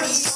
boys.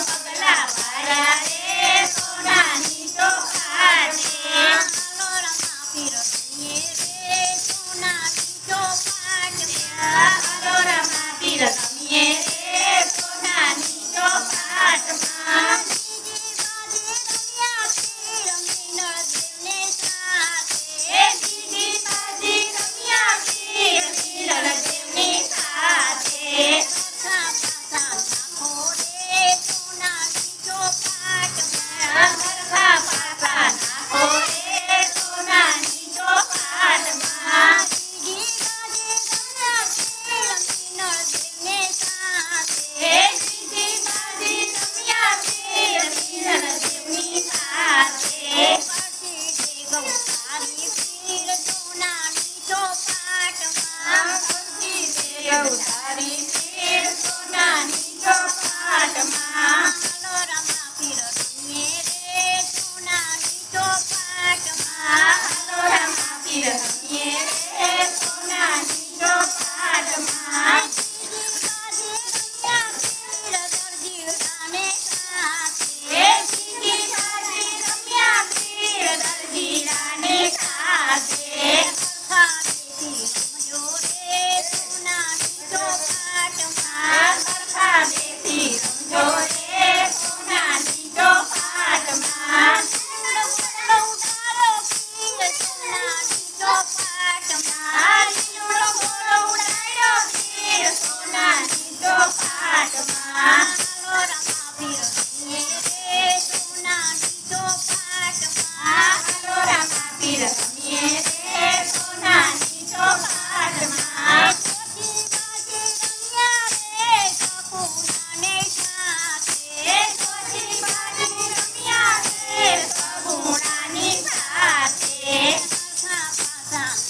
પગલા પાડ્યા yes, yes. sound.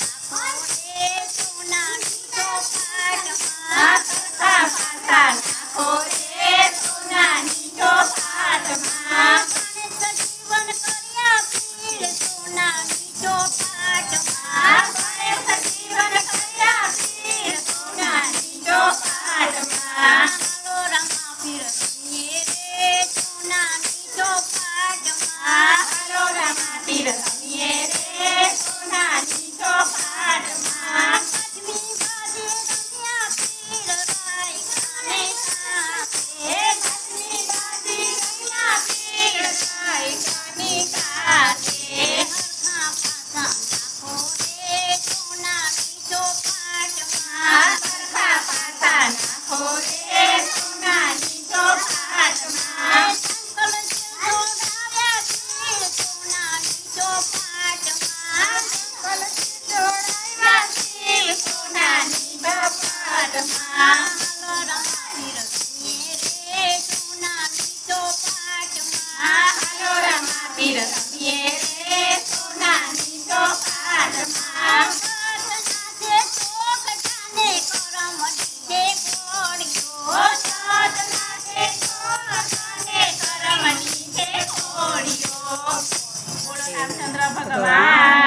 Alexandra Badalar.